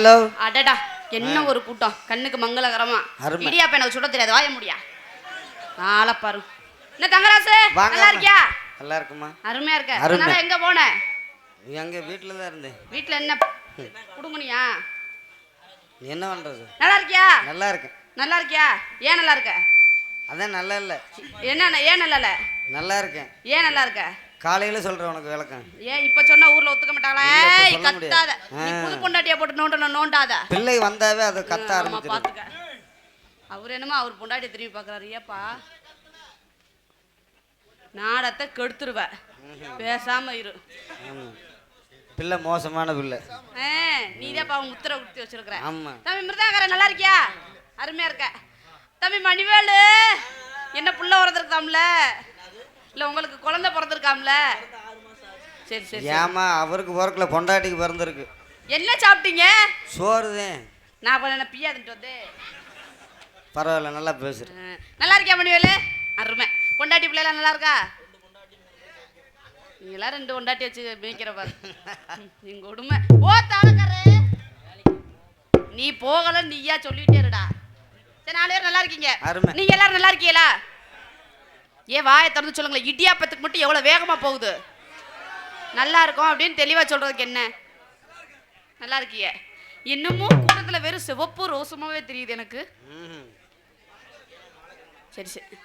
Hello அடடா என்ன ஒரு கூட்டம். கண்ணுக்கு மங்களகரமா. இடியாப்ப எனக்கு சுட தெரியாது. வாய முடியா? நாளை பாரு. என்ன தங்கராசு? நல்லா இருக்கியா? நல்லா இருக்குமா? அருமையா இருக்க. அதனால எங்க போன? எங்க வீட்டில் தான் இருந்தேன். வீட்ல என்ன? குடுங்குனியா? நீ என்ன பண்றது? நல்லா இருக்கியா? நல்லா இருக்கேன். நல்லா இருக்கியா? ஏன் நல்லா இருக்க? அதான் நல்லா இல்லை. என்ன ஏன் நல்லா இல்ல? நல்லா இருக்கேன். ஏன் நல்லா இருக்க? காலையில் சொல்கிறேன் உனக்கு விளக்கம். ஏன் இப்ப சொன்னா ஊர்ல ஒத்துக்க மாட்டாங்களா ஏய். கத்தாத. நீ புது பொண்டாட்டியா போட்டு நோண்ட நோண்டாத. பிள்ளை வந்தாவே அது கத்த ஆமா ஆரம்பிச்சிடும் பாத்துக்க. அவர் என்னமோ அவர் பொண்டாட்டியை திரும்பி பார்க்கறாரு. ஏப்பா? நாடத்தை கெடுத்துருவ. பேசாம இரு. பிள்ளை மோசமான பிள்ளை. ஆ, நீதான்ப்பா அவன் முத்திரை குத்தி வச்சிருக்கிற. ஆமாம் தம்பி மிருதாகர நல்லா இருக்கியா? அருமையா இருக்க. தம்பி மணிவேலு என்ன புள்ள பிறந்திருக்காம்ல இல்ல உங்களுக்கு குழந்தை பிறந்திருக்காம்ல? சரி சரி. ஏமா அவருக்கு பிறக்கல பொண்டாட்டிக்கு பிறந்திருக்கு. என்ன சாப்பிட்டீங்க? சோறு தான் நான் அப்ப என்ன பியாதுன்ட்டு வந்து? பரவாயில்ல நல்லா பேசுகிறேன் ஆ, நல்லா இருக்கியா மணிவேலு? அருமை. பொண்டாட்டி பிள்ளைலாம் நல்லா இருக்கா? நீங்களாம் ரெண்டு பொண்டாட்டி வச்சு மேய்க்கிற பாரு. நீங்க உடுமை. ஓ தாளக்காரே. நீ போகல நீயா சொல்லிட்டே இருடா சரி நாலு பேர் நல்லா இருக்கீங்க. அருமை. நீங்க எல்லாரும் நல்லா இருக்கீங்களா? ஏன் வாயை திறந்து சொல்லுங்களேன் இடியாப்பத்துக்கு மட்டும் எவ்வளவு வேகமா போகுது? நல்லா இருக்கும் அப்படின்னு தெளிவா சொல்றதுக்கு என்ன? நல்லா இருக்கீங்க இன்னமும் கூட்டத்துல வெறும் சிவப்பு ரோசமாவே தெரியுது எனக்கு. சரி சரி.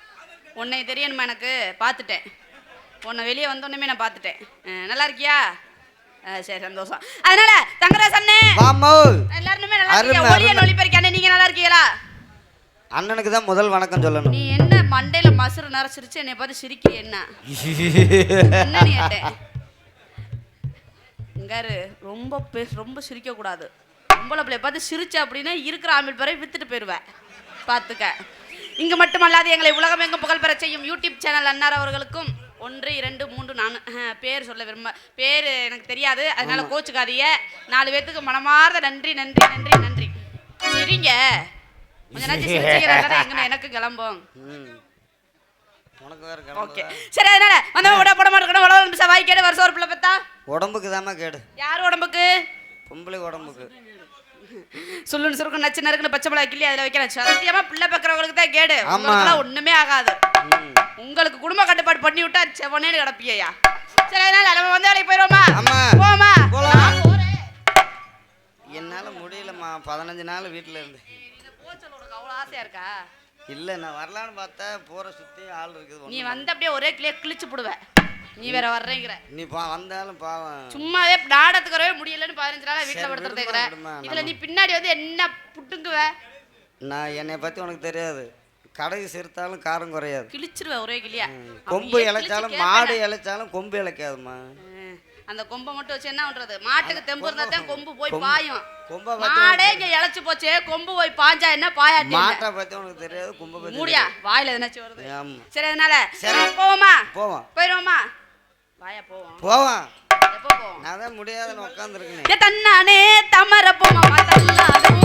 உன்னை தெரியணுமா எனக்கு? பார்த்துட்டேன். உன்னை வெளியே வந்தோடனே நான் பார்த்துட்டேன். நல்லா இருக்கியா? சரி சந்தோஷம். அதனால தங்கராஜ் அண்ணே வாமோ எல்லாருமே நல்லா இருக்கீங்க. அருமை, ஒளிய அருமை. நொழிப்பறிக்க அண்ணே நீங்க நல்லா இருக்கீங்களா? அண்ணனுக்கு தான் முதல் வணக்கம் சொல்லணும். நீ மண்டையில மசுறு நரைச்சிருச்சு என்னை பார்த்து சிரிக்கிற என்ன? என்ன நீ கேட்டேன் இங்காரு ரொம்ப ரொம்ப சிரிக்க கூடாது பொம்பளை பிள்ளைய பார்த்து சிரிச்ச அப்படின்னா இருக்கிற ஆமில் பிறகு வித்துட்டு போயிடுவேன் பார்த்துக்க. இங்க மட்டுமல்லாது எங்களை உலகம் எங்கும் புகழ் பெற செய்யும் யூடியூப் சேனல் அன்னார் அவர்களுக்கும் ஒன்று இரண்டு மூன்று நான் பேர் சொல்ல விரும்ப பேர் எனக்கு தெரியாது. அதனால கோச்சுக்காதீங்க. நாலு பேர்த்துக்கு மனமார்ந்த நன்றி நன்றி நன்றி நன்றி. சரிங்க. கொஞ்ச நேரம் எனக்கு கிளம்பும். ஓகே? சரி அதனால வந்தவன் விட போட மாட்டேன் உடம்பு நிமிஷம் வாய்க்கேடு வருஷம் ஒரு பிள்ளை பெத்தா உடம்புக்கு தாம்மா கேடு. யார் உடம்புக்கு? பொம்பளை உடம்புக்கு. சுள்ளுன்னு சுருக்கு நச்சு நறுக்குன்னு பச்சை மிளகா கிள்ளி அதில் வைக்கிறேன் சத்தியமா பிள்ளை பக்கிறவங்களுக்கு தான் கேடு. உங்களுக்குலாம் ஒண்ணுமே ஆகாது. உங்களுக்கு குடும்ப கட்டுப்பாடு பண்ணி விட்டா செவனேன்னு கிடப்பியா சரி அதனால நம்ம வந்து வேலைக்கு போயிடுவோமா. போமா என்னால் முடியலம்மா பதினஞ்சு நாள் வீட்டில் இருந்து. போச்சல் உனக்கு அவ்வளோ ஆசையா இருக்கா? இல்லை நான் வரலான்னு பார்த்தா போகிற சுற்றி ஆள் இருக்குது நீ வந்து அப்படியே ஒரே கிளியே கிழிச்சு போடுவ. நீ வேற வர்றேங்கிற. நீ பா வந்தாலும் பாவம். சும்மாவே நாடத்துக்கு முடியலன்னு பதினஞ்சு நாளா வீட்டுல படுத்துறதுங்கிற இதுல நீ பின்னாடி வந்து என்ன புட்டுங்குவ? நான் என்னை பற்றி உனக்கு தெரியாது. கடைக்கு சிறுத்தாலும் காரம் குறையாது. கிழிச்சிருவ ஒரே கிளியா. கொம்பு இழைச்சாலும் கிழிச்சு மாடு கேட்பேன். இழைச்சாலும் கொம்பு இழைக்காதும்மா. ம், அந்த கொம்பை மட்டும் வச்சு என்ன பண்றது? மாட்டுக்கு தெம்பு இருந்தா தான் கொம்பு போய் பாயும். மாடே இங்க இழைச்சு போச்சே. கொம்பு போய் பாஞ்சா என்ன பாயாட்டி? மாட்டை பற்றி உனக்கு தெரியாது கொம்பை பற்றி மூடியா வாயில எதனாச்சும் வருது? ஆமாம் சரி அதனால சரி. போவோமா? வாயா போவோம். போவான் எப்போ போவோம்? நான் தான் முடியாதுன்னு உட்காந்துருக்கேன் ஏ தன்னானே தமர போமாமா தள்ளாடும்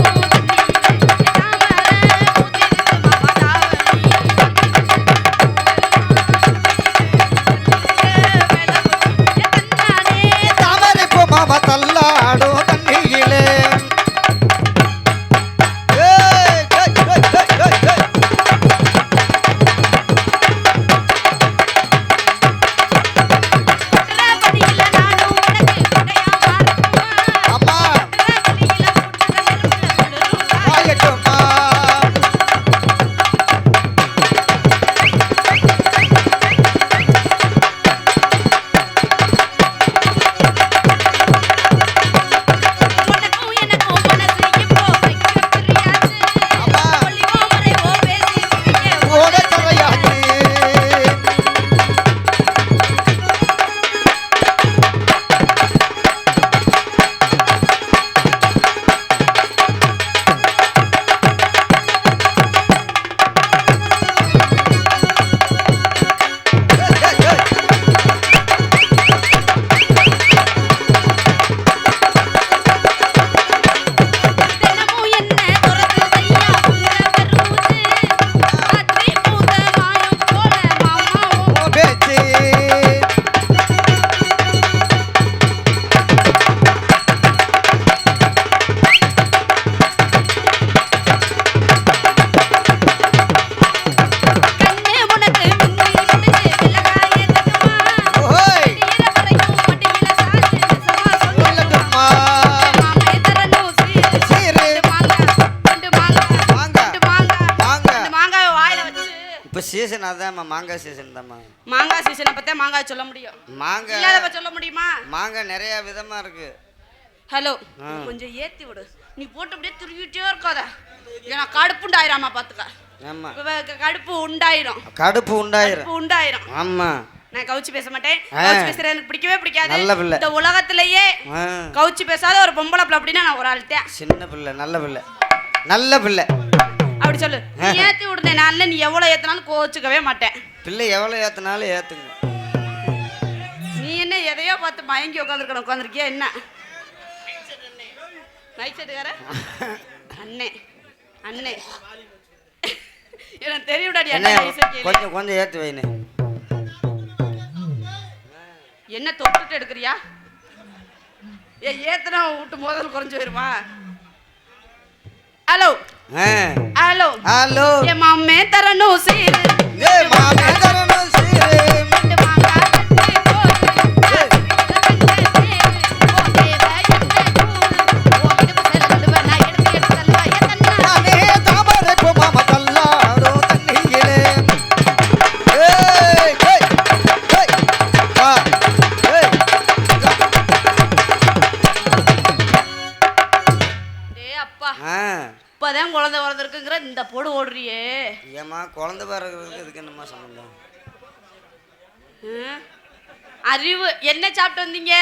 அதாம்மா மாங்காய் சீசன் தாம்மா மாங்காய் சீசனை பத்தே மாங்காய் சொல்ல முடியும். மாங்காய் இல்லாதப்ப சொல்ல முடியுமா? மாங்காய் நிறைய விதமா இருக்கு. ஹலோ. கொஞ்சம் ஏத்தி விடு. நீ போட்டு அப்படியே திருவிட்டே இருக்காத. ஏன்னா கடுப்பு உண்டாயிராமா பாத்துக்க. ஆமா. கடுப்பு உண்டாயிரும். கடுப்பு உண்டாயிரும். உண்டாயிரும். ஆமா. நான் கவுச்சி பேச மாட்டேன். கவுச்சி பேசுறது எனக்கு பிடிக்கவே பிடிக்காது. நல்ல பிள்ளை. இந்த உலகத்திலேயே கவுச்சி பேசாத ஒரு பொம்பளை பிள்ளை அப்படின்னா நான் ஒரு ஆள்கிட்டேன். சின்ன பிள்ளை நல்ல பிள்ளை. நல்ல பிள்ளை. அப்படி சொல்லு. நீ ஏத்தி விடுதே நான் நீ எவ்வளவு ஏத்தினாலும் கோச்சுக்கவே மாட்டேன். பிள்ளை எவ்வளோ ஏற்றினாலும் ஏற்றுங்க நீ என்ன எதையோ பார்த்து மயங்கி உட்காந்துருக்கணும். உட்காந்துருக்கியா என்ன? நைட் செட்டுக்கார அண்ணே அண்ணே. எனக்கு தெரியும்டாடி அண்ணே. கொஞ்சம் கொஞ்சம் ஏற்றி வைனு என்ன தொட்டுட்டு எடுக்கிறியா? ஏ ஏத்தனா விட்டு மோதல் குறைஞ்சு போயிருமா? ஹலோ ஆ ஹலோ ஹலோ என் மாமே தரணும் சீரு ஏ மாமே என்னம்மா சம்மந்தம் ஆ? அறிவு. என்ன சாப்பிட்டு வந்தீங்க?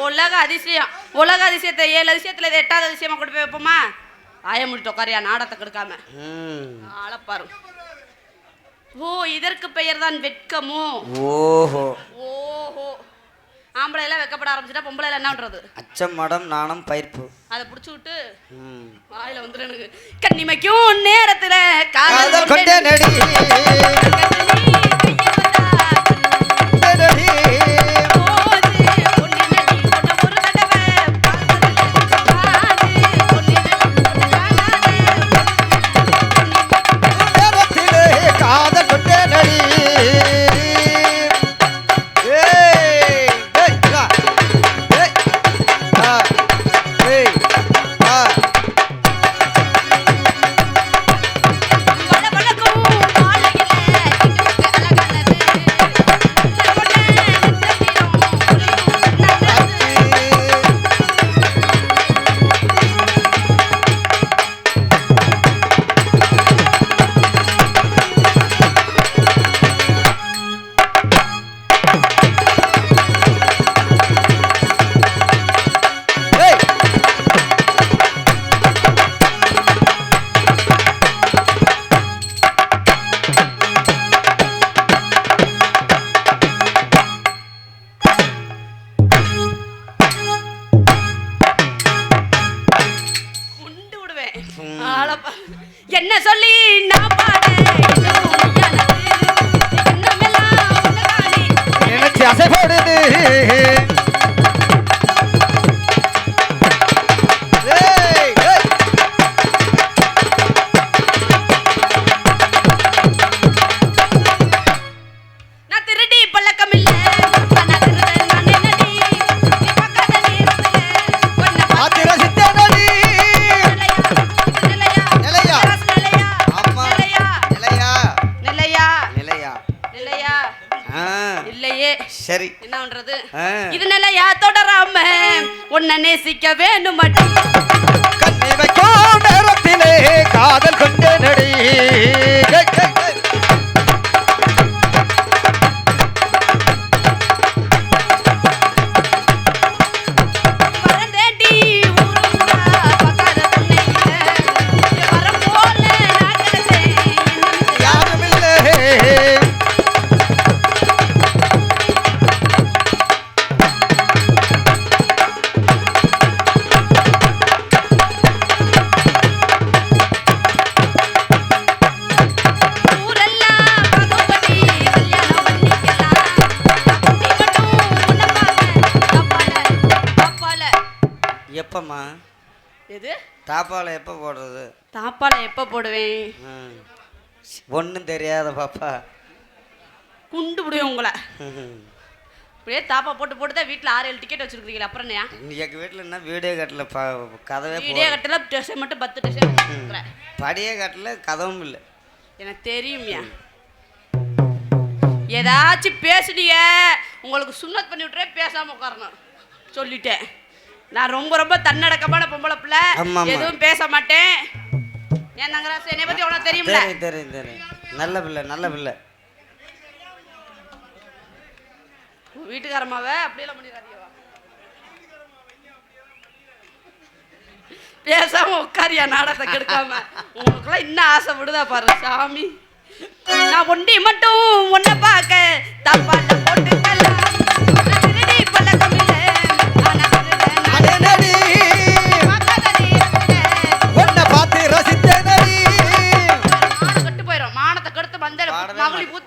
உலக அதிசயம். உலக அதிசயத்தை ஏழு அதிசயத்துல இது எட்டாவது அதிசயமா கொண்டு போய் வைப்போமா? ஆய முடிட்டு உட்காரியா நாடத்தை கெடுக்காம. ஆளப்பாரு ஓ இதற்கு பெயர் தான் வெட்கமோ? ஓஹோ. ஓஹோ. ஆம்பளை எல்லாம் வெக்கப்பட ஆரம்பிச்சுட்டா பொம்பளை எல்லாம் என்ன பண்றது அச்சம் மடம் நாணம் பயிர்ப்பு. அதை புடிச்சு விட்டு வாயில வந்துடும் எனக்கு. கண்ணிமைக்கும் நேரத்துல காதல் கொண்டே நடி உன்னை நேசிக்க வேணும் மட்டும் போடுவேன் ஒன்றும் தெரியாத பாப்பா. குண்டு விடுவேன் உங்களை. அப்படியே தாப்பா போட்டு போட்டு தான் வீட்டில் ஆறு ஏழு டிக்கெட் வச்சிருக்கீங்களா அப்புறம் எங்கள் வீட்டில் என்ன வீடே கட்டல ப கதவே வீடியோ கட்டல டெஸ்ட் மட்டும் பத்து டெஸ்ட் படியே கட்டல கதவும் இல்லை. எனக்கு தெரியும்யா. ஏதாச்சும் பேசுனீங்க உங்களுக்கு சுண்ணத் பண்ணி விட்டுறே பேசாம உட்காரணும். சொல்லிட்டேன். நான் ரொம்ப ரொம்ப தன்னடக்கமான பொம்பளை பிள்ளை. எதுவும் பேச மாட்டேன். ஏன் நங்கராசு என்னை பத்தி உனக்கு தெரியும்ல? தெரியும் தெரியும் தெரியும். நல்ல பிள்ளை நல்ல பிள்ளை. வீட்டுக்காரமாவ அப்படியெல்லாம் பண்ணிடாதீங்கவா பேசாம உட்காரியா நாடகத்தை கெடுக்காம. உங்களுக்குலாம் இன்னும் ஆசை விடுதா பாரு சாமி. நான் ஒண்டி மட்டும் ஒன்ன பார்க்க தப்பால போட்டுக்கலாம்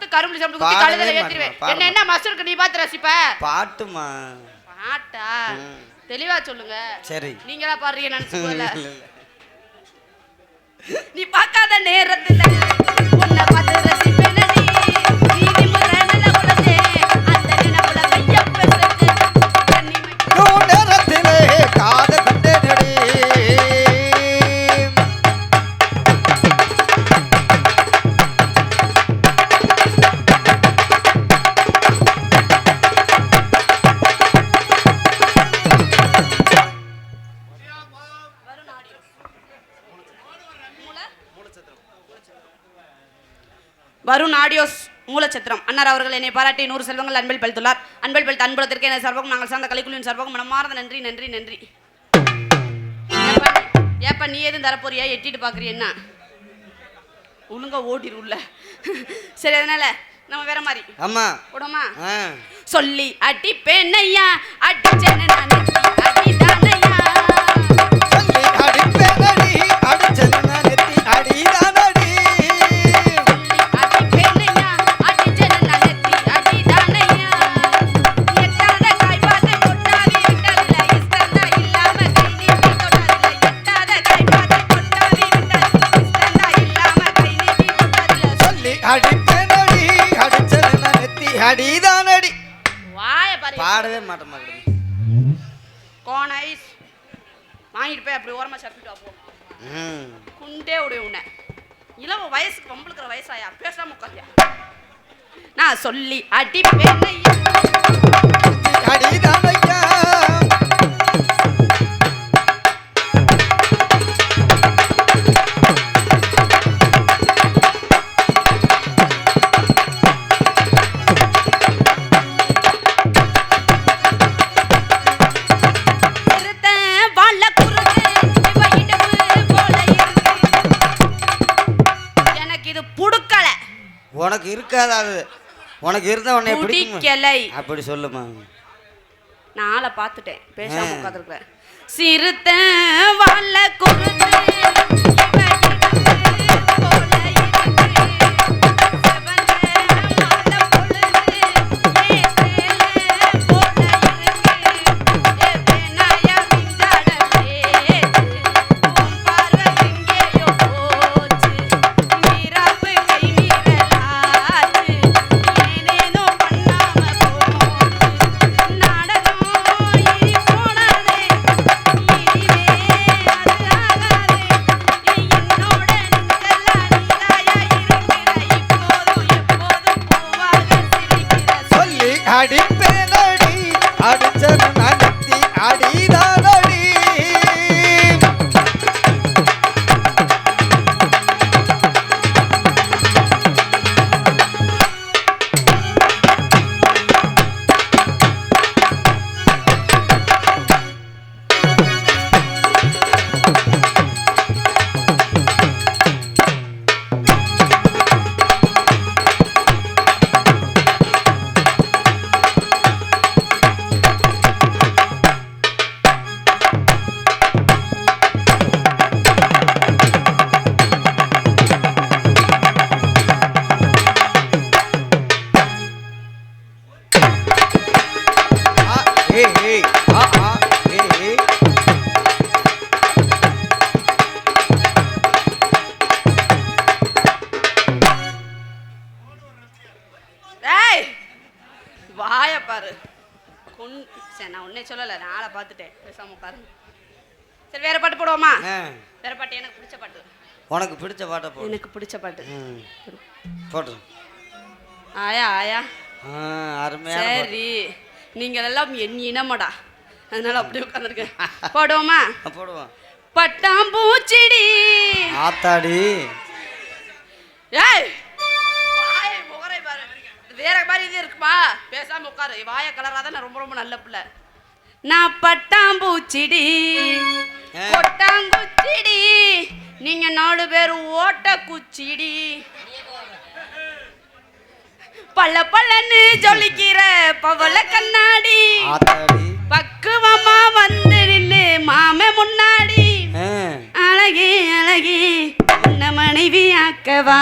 பூத்து கரும்புலி சாப்பிட்டு குத்தி ஏத்திருவேன் பாட என்ன என்ன மசருக்கு நீ பார்த்து ரசிப்ப? பாட்டுமா? பாட்டா. தெளிவா சொல்லுங்க. சரி. நீங்களா பாடுறீங்க நினைச்சுக்கோல. நீ பார்க்காத நேரத்துல உன்னை பார்த்து ரசிப்பேனடி. ஆடியோஸ் மூலச்சத்திரம். அன்னார் அவர்கள் என்னை பாராட்டி நூறு செல்வங்கள் அன்பில் பழித்துள்ளார். அன்பில் பழித்த அன்புலத்திற்கு எனது சர்வகம் நாங்கள் சார்ந்த கலைக்குழுவின் சர்வகம் மனமார்ந்த நன்றி நன்றி நன்றி. ஏப்பா நீ- எதுவும் தரப்போறியா? எட்டிட்டு பார்க்குறிய என்ன? ஒழுங்கா ஓடிரு உள்ள. சரி அதனால நம்ம வேற மாதிரி. ஆமா. போடுமா ஆ. சொல்லி அடி பெண்ணையா நெத்தி அடிதானையா சொல்லி அடிப்பேனடி, அடிச்சது நான் மாட்டேன் மகளே. Cone ice. வாங்கிட்டு போய் அப்படி ஓரமா சப்பிட்டு வா போ. ம். குண்டே உடைய உன்னை. இளவ வயசுக்கு வம்பளுக்கிற வயசாயா? பேசாம உட்காரியா நான் சொல்லி அடி பெண்ணையா உனக்கு இருந்தா உன்னை பிடிக்கலை அப்படி சொல்லுமா? நான் ஆளை பார்த்துட்டேன். பேசாம ஆ. உட்காந்துருக்கேன் சிறுத்தன் வாழ குறுக்கு உனக்கு பிடிச்ச பாட்டை போடு. எனக்கு பிடிச்ச பாட்டு. போட்டு ஆயா ஆயா. பாட்டு. சரி. நீங்கள் எல்லாம் என் இனமடா. அதனால அப்படியே உட்காந்துருக்கேன் போடுவோமா? போடுவோம். பட்டாம்பூச்சிடி. ஆத்தாடி. ஏய்! வேற மாதிரி இது இருக்குமா? பேசாம உட்காரு. வாயை கலராத நான் ரொம்ப ரொம்ப நல்ல பிள்ளை. நான் பட்டாம்பூச்சிடி. ஆ. கொட்டாங்குச்சிடி. நீங்க நாலு பேர் ஓட்ட குச்சிடி. பல்ல பல்லன்னு ஜொலிக்கிற பவள கண்ணாடி. பக்குவமா வந்து நின்னு மாம முன்னாடி. அழகே அழகே உன்ன மனைவி ஆக்கவா?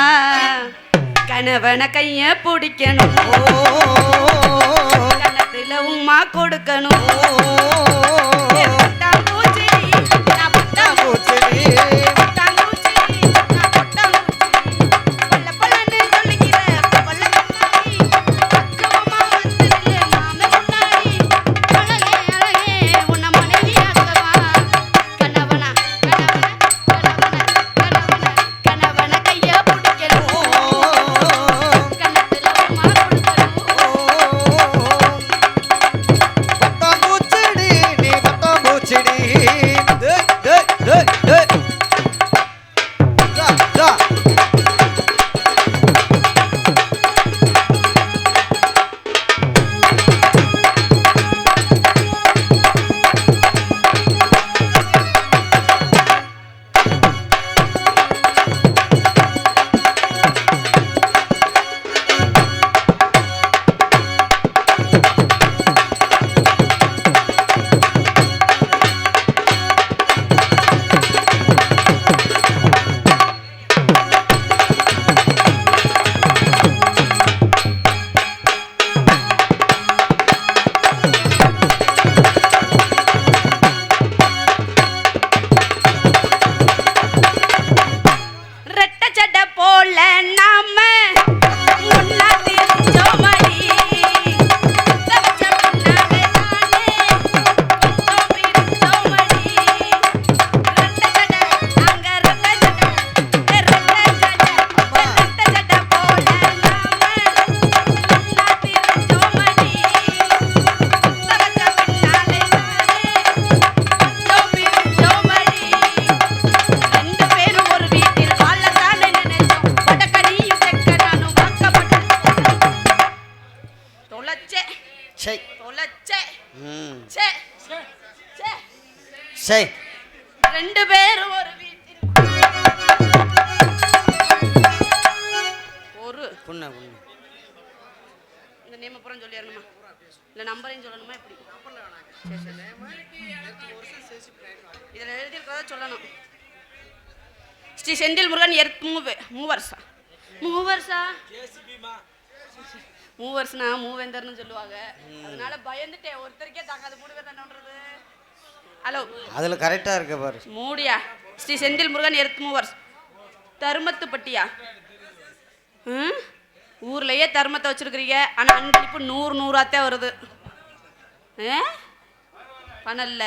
கணவன கைய பிடிக்கணும். கணத்துல உமா கொடுக்கணும். ஏ பட்டாம்பூச்சிடி, ரெண்டு பேரும் ஒரு வீட்டில் ஒரு புண்ணு, புண்ணு. இந்த நேம் அப்புறம் சொல்லிடணுமா? இல்ல நம்பரையும் சொல்லணுமா எப்படி. இதுல எழுதியிருக்கிறத சொல்லணும். ஸ்ரீ செந்தில் முருகன் எர்த் மூவே மூவர்ஸா மூவர்ஸா மூவர்ஸ்னா மூவேந்தர்னு சொல்லுவாங்க. அதனால பயந்துட்டேன். ஒருத்தருக்கே தாக்காது. மூணு பேர் ஹலோ. அதுல கரெக்டா இருக்க பாரு. மூடியா. ஸ்ரீ செந்தில் முருகன் எர்த் மூவர்ஸ் தருமத்துப்பட்டியா ம்? ஊர்லயே தருமத்தை வச்சிருக்கிறீங்க. ஆனா அன்பளிப்பு நூறு நூறாத்தே வருது. ஏ? பணல்ல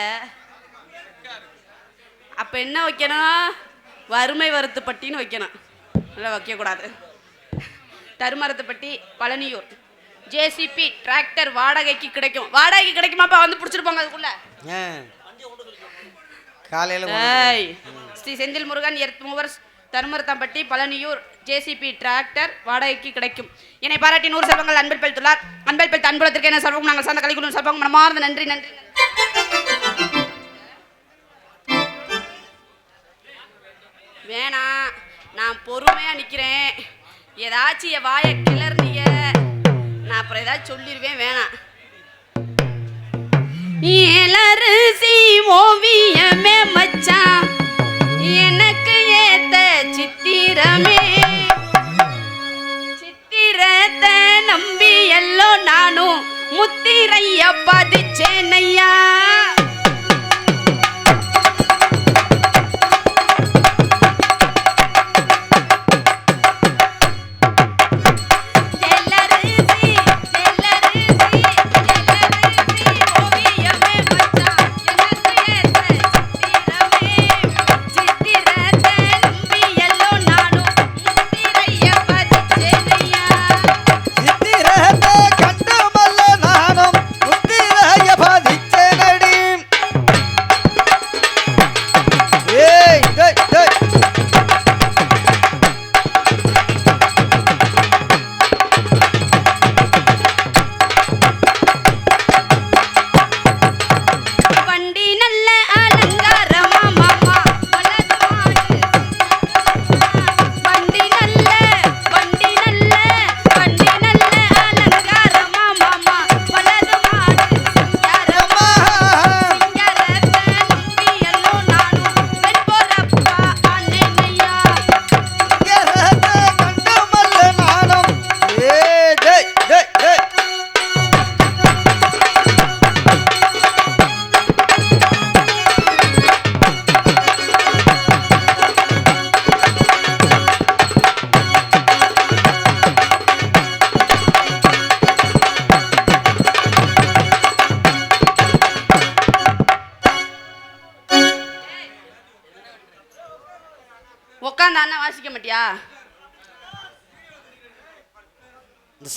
அப்ப என்ன வைக்கணும்? வறுமை வருத்துப்பட்டின்னு வைக்கணும். இல்லை வைக்கக்கூடாது. தருமரத்துப்பட்டி பழனியூர். ஜேசிபி டிராக்டர் வாடகைக்கு கிடைக்கும். வாடகைக்கு கிடைக்குமாப்பா? வந்து பிடிச்சிருப்பாங்க அதுக்குள்ள. காலையில Shri Senthil Murugan earth movers Tharumarathampatti Palaniyur JCB tractor வாடகைக்கு கிடைக்கும். என்னை பாராட்டி நூறு செல்வங்கள் அன்பில் பெல்துள்ளார் அன்பில் பெல் அன்புலத்திற்கு என்ன சர்வம்? நாங்கள் சார்ந்த கலைக்குழு சர்வம். மனமார்ந்த நன்றி நன்றி. வேணாம் நான் பொறுமையா நிக்கிறேன். ஏதாச்சும் என் வாயை கிளர்னீங்க நான் அப்புறம் ஏதாச்சும் சொல்லிடுவேன் வேணாம் இளரிசி ஓவியமே மச்சான் எனக்கு ஏத்த சித்திரமே. சித்திரத்தை நம்பி எல்லோ நானும் முத்திரைய பதிச்சேனையா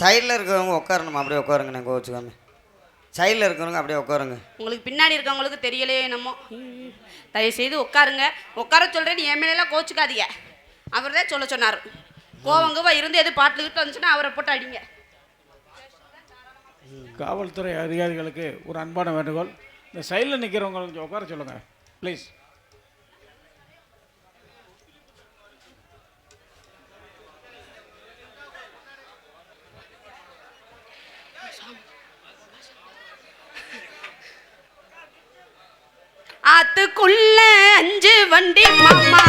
சைடில் இருக்கிறவங்க உட்காரணுமா? அப்படியே உட்காருங்க நான் கோச்சுக்காம சைடில் இருக்கிறவங்க அப்படியே உட்காருங்க. உங்களுக்கு பின்னாடி இருக்கவங்களுக்கு தெரியலையே என்னமோ. தயவு செய்து உட்காருங்க. உட்கார சொல்றேன்னு என் மேலாம் கோச்சுக்காதீங்க அவர் தான் சொல்ல சொன்னார். கோவங்கவா இருந்து எது பாட்டு கிட்ட வந்துச்சுன்னா அவரை போட்டு அடிங்க. காவல்துறை அதிகாரிகளுக்கு ஒரு அன்பான வேண்டுகோள். இந்த சைடில் நிற்கிறவங்க கொஞ்சம் உட்கார சொல்லுங்கள் ப்ளீஸ் ஆத்துக்குள்ள அஞ்சு வண்டி மாமா.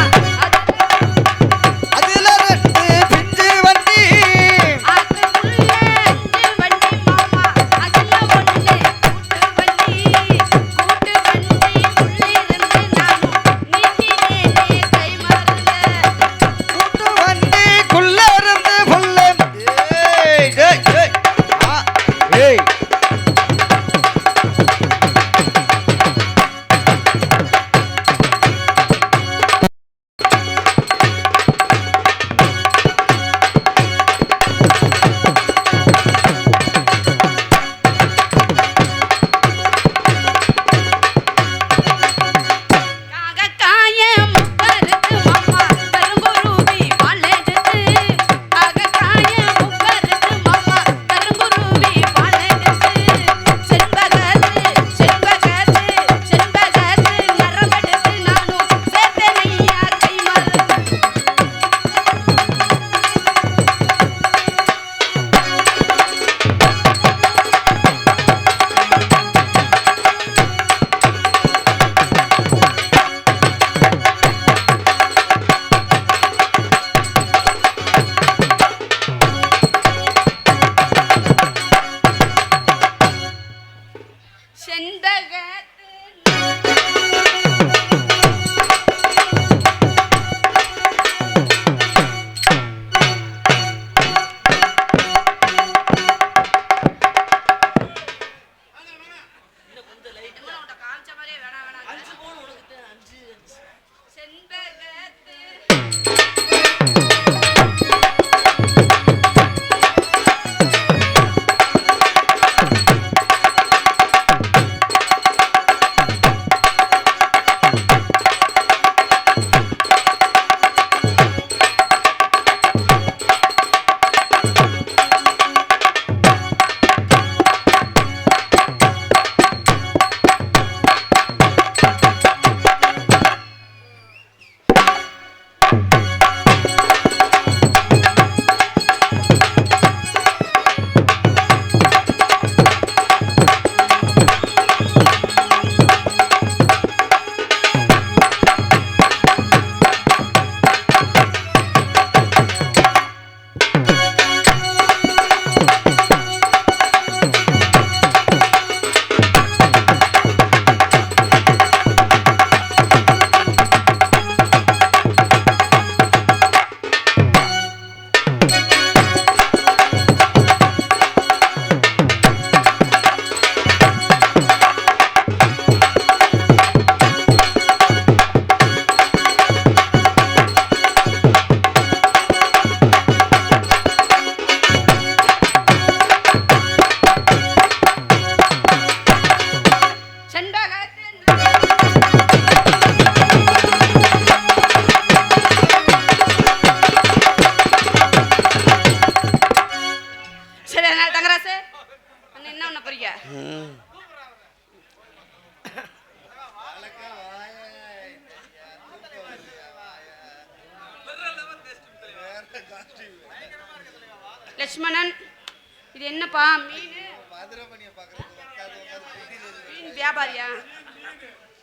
வியாபாரியா?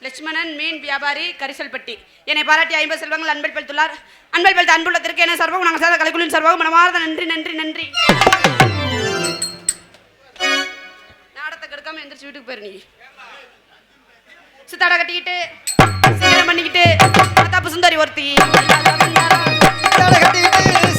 லட்சுமணன் மீன் வியாபாரி கரிசல்பட்டி. என்னை பாராட்டி ஐம்பது செல்வங்கள் அன்பல் பெல்துள்ளார் அன்பல் பெல்த அன்புள்ளத்திற்கு என்ன சர்வம் நாங்கள் சார் கலைக்குழுவின் சர்வம் மனமார்ந்த நன்றி நன்றி நன்றி. நாடத்தை கெடுக்காம எந்திரிச்சு வீட்டுக்கு போயிரு நீ. சித்தாடை கட்டிக்கிட்டு சீரம் பண்ணிக்கிட்டு தப்பு சுந்தரி ஒருத்தி. கட்டிக்கிட்டு